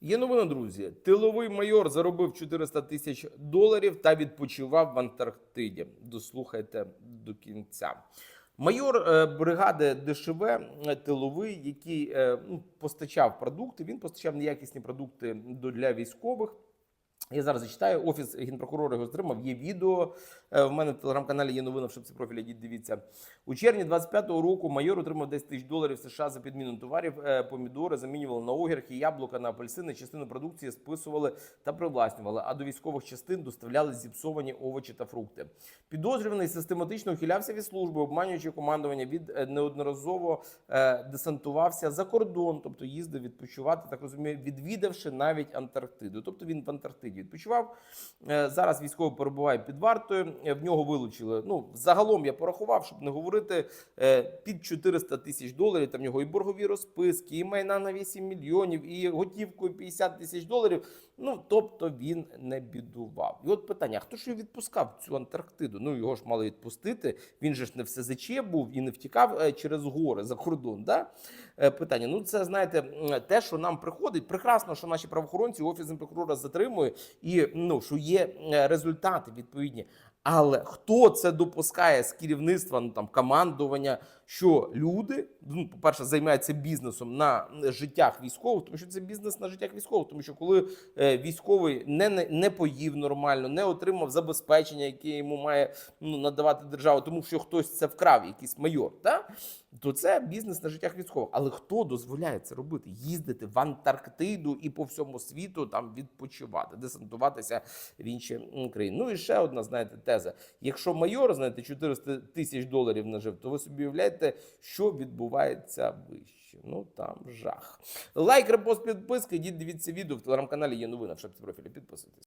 Є новина, друзі. Тиловий майор заробив 400 тисяч доларів та відпочивав в Антарктиді. Дослухайте до кінця. Майор е, бригади ДШВ е, тиловий, який е, ну, постачав продукти. Він постачав неякісні продукти для військових. Я зараз зачитаю. Офіс генпрокурора його стримав. Є відео. Е, В мене в телеграм-каналі є новина в шапці профіля. Дивіться. У червні 25-го року майор отримав 10 тисяч доларів США за підміну товарів. Е, Помідори замінювали на огірки, яблука на апельсини. Частину продукції списували та привласнювали. А до військових частин доставляли зіпсовані овочі та фрукти. Підозрюваний систематично ухилявся від служби, обманюючи командування. Від е, неодноразово десантувався за кордон, тобто їздив відпочивати, так розумію, відвідавши навіть Антарктиду. Тобто він в Антарктиді відпочивав. Е, Зараз військовий перебуває під вартою. Е, В нього вилучили. Ну загалом я порахував, щоб не говорити е, під 400 тисяч доларів. Там в нього і боргові розписки, і майна на 8 мільйонів, і готівкою 50 тисяч доларів. Ну тобто він не бідував. І от питання: хто ж його відпускав цю Антарктиду? Ну його ж мали відпустити. Він же ж не в СЗЧ був і не втікав через гори за кордон. Да? Питання. Ну, це знаєте, те, що нам приходить, прекрасно, що наші правоохоронці офіс прокурора затримує, і ну що є е, результати відповідні. Але хто це допускає з керівництва, ну там командування, що люди, ну, по-перше, займаються бізнесом на життях військових, тому що це бізнес на життях військових, тому що коли е, військовий не, не, не поїв нормально, не отримав забезпечення, яке йому має ну, надавати держава, тому що хтось це вкрав, якийсь майор, та? то це бізнес на життях військових. Але хто дозволяє це робити? Їздити в Антарктиду і по всьому світу там відпочивати, десантуватися в інші країни. Ну і ще одна, знаєте, теза. Якщо майор, знаєте, 400 тисяч доларів нажив, то ви собі уявляєте, що відбувається вище. Ну там жах. Лайк, репост, підписка. Йдіть дивіться відео в телеграм-каналі. Є новина в шапці профілі. Підписуйтесь.